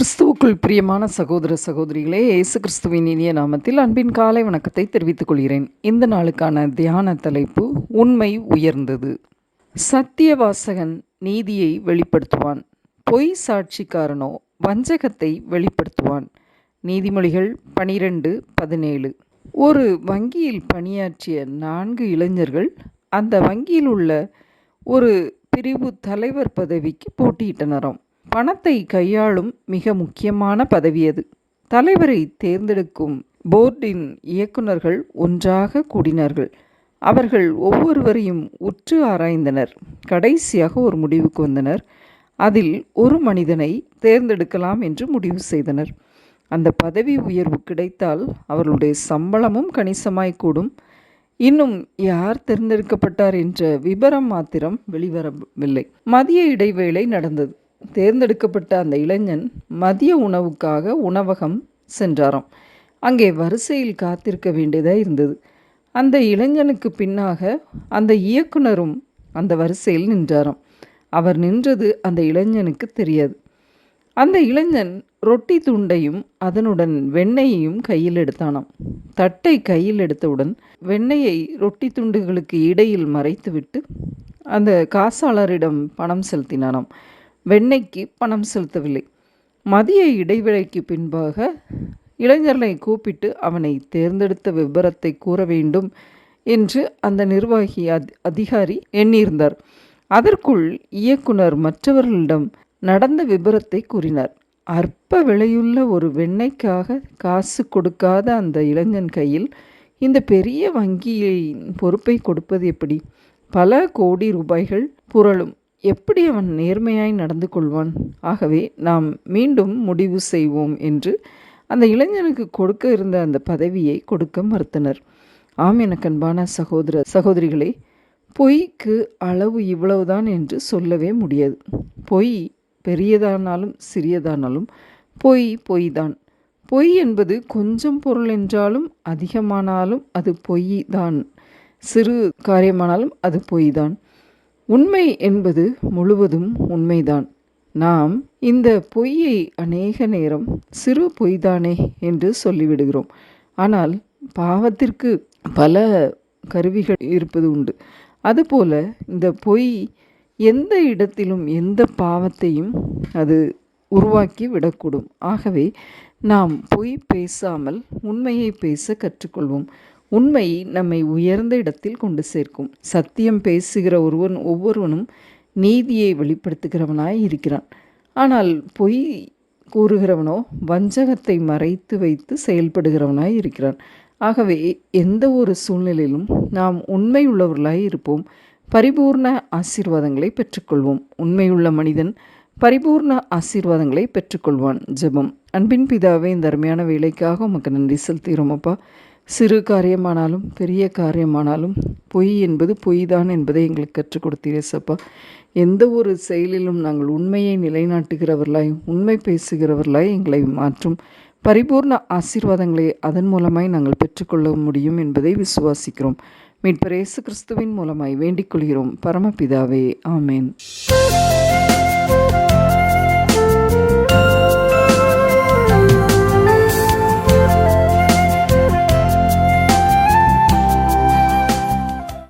கிறிஸ்துவுக்குள் பிரியமான சகோதர சகோதரிகளே இயேசு கிறிஸ்துவின் இனிய நாமத்தில் அன்பின் காலை வணக்கத்தை தெரிவித்துக் கொள்கிறேன். இந்த நாளுக்கான தியான தலைப்பு உண்மை உயர்ந்தது. சத்தியவாசகன் நீதியை வெளிப்படுத்துவான். பொய் சாட்சிக்காரனோ வஞ்சகத்தை வெளிப்படுத்துவான். நீதிமொழிகள் பனிரெண்டு பதினேழு. ஒரு வங்கியில் பணியாற்றிய நான்கு இளைஞர்கள் அந்த வங்கியில் உள்ள ஒரு பிரிவு தலைவர் பதவிக்கு போட்டியிட்டனராம். பணத்தை கையாளும் மிக முக்கியமான பதவி அது. தலைவரை தேர்ந்தெடுக்கும் போர்டின் இயக்குநர்கள் ஒன்றாக கூடினார்கள். அவர்கள் ஒவ்வொருவரையும் உற்று ஆராய்ந்தனர். கடைசியாக ஒரு முடிவுக்கு வந்தனர். அதில் ஒரு மனிதனை தேர்ந்தெடுக்கலாம் என்று முடிவு செய்தனர். அந்த பதவி உயர்வு கிடைத்தால் அவர்களுடைய சம்பளமும் கணிசமாய் கூடும். இன்னும் யார் தேர்ந்தெடுக்கப்பட்டார் என்ற விபரம் மாத்திரம் வெளிவரவில்லை. மதிய இடைவேளை நடந்தது. தேர்ந்தெடுக்கப்பட்ட அந்த இளைஞன் மதிய உணவுக்காக உணவகம் சென்றாராம். அங்கே வரிசையில் காத்திருக்க வேண்டியதாக இருந்தது. அந்த இளைஞனுக்கு பின்னாக அந்த இயக்குனரும் அந்த வரிசையில் நின்றாராம். அவர் நின்றது அந்த இளைஞனுக்கு தெரியாது. அந்த இளைஞன் ரொட்டி துண்டையும் அதனுடன் வெண்ணெயையும் கையில் எடுத்தானாம். தட்டை கையில் எடுத்தவுடன் வெண்ணெயை ரொட்டி துண்டுகளுக்கு இடையில் மறைத்துவிட்டு அந்த காசாளரிடம் பணம் செலுத்தினானாம். வெண்ணெய்க்கு பணம் செலுத்தவில்லை. மதிய இடைவேளைக்கு பின்பாக இளைஞர்களை கூப்பிட்டு அவனை தேர்ந்தெடுத்த விபரத்தை கூற வேண்டும் என்று அந்த நிர்வாகி அதிகாரி எண்ணியிருந்தார். அதற்குள் இயக்குனர் மற்றவர்களிடம் நடந்த விபரத்தை கூறினார். அற்ப விலையுள்ள ஒரு வெண்ணெய்க்காக காசு கொடுக்காத அந்த இளைஞன் கையில் இந்த பெரிய வங்கியின் பொறுப்பை கொடுப்பது எப்படி? பல கோடி ரூபாய்கள் புரளும். எப்படி அவன் நேர்மையாய் நடந்து கொள்வான்? ஆகவே நாம் மீண்டும் முடிவு செய்வோம் என்று அந்த இளைஞனுக்கு கொடுக்க இருந்த அந்த பதவியை கொடுக்க மறுத்தனர். ஆம் எனக்கு அன்பான சகோதர சகோதரிகளே பொய்க்கு அளவு இவ்வளவுதான் என்று சொல்லவே முடியாது. பொய் பெரியதானாலும் சிறியதானாலும் பொய் பொய் தான் பொய் என்பது கொஞ்சம் பொருள் என்றாலும் அதிகமானாலும் அது பொய் தான் சிறு காரியமானாலும் அது பொய் தான் உண்மை என்பது முழுவதும் உண்மைதான். நாம் இந்த பொய்யை அநேக நேரம் சிறு பொய்தானே என்று சொல்லிவிடுகிறோம். ஆனால் பாவத்திற்கு பல கருவிகள் இருப்பது உண்டு. அதுபோல இந்த பொய் எந்த இடத்திலும் எந்த பாவத்தையும் அது உருவாக்கி விடக்கூடும் ஆகவே நாம் பொய் பேசாமல் உண்மையை பேச கற்றுக்கொள்வோம். உண்மை நம்மை உயர்ந்த இடத்தில் கொண்டு சேர்க்கும். சத்தியம் பேசுகிற ஒருவன் ஒவ்வொருவனும் நீதியை வெளிப்படுத்துகிறவனாய் இருக்கிறான். ஆனால் பொய் கூறுகிறவனோ வஞ்சகத்தை மறைத்து வைத்து செயல்படுகிறவனாய் இருக்கிறான். ஆகவே எந்த ஒரு சூழ்நிலையிலும் நாம் உண்மை உள்ளவர்களாய் இருப்போம். பரிபூர்ண ஆசீர்வாதங்களை பெற்றுக்கொள்வோம். உண்மையுள்ள மனிதன் பரிபூர்ண ஆசீர்வாதங்களை பெற்றுக்கொள்வான். ஜெபம். அன்பின் பிதாவே இந்த அருமையான வேலைக்காக உமக்கு நன்றி செலுத்துகிறோம் அப்பா. சிறு காரியமானாலும் பெரிய காரியமானாலும் பொய் என்பது பொய் தான் என்பதை எங்களுக்கு கற்றுக் கொடுத்தீரே சப்பா. எந்த ஒரு செயலிலும் நாங்கள் உண்மையை நிலைநாட்டுகிறவர்களாய் உண்மை பேசுகிறவர்களாய் எங்களை மாற்றும் பரிபூர்ண ஆசீர்வாதங்களை அதன் மூலமாய் நாங்கள் பெற்றுக்கொள்ள முடியும் என்பதை விசுவாசிக்கிறோம். மீட்பர் இயேசு கிறிஸ்துவின் மூலமாய் வேண்டிக் கொள்கிறோம். பரமபிதாவே ஆமேன்.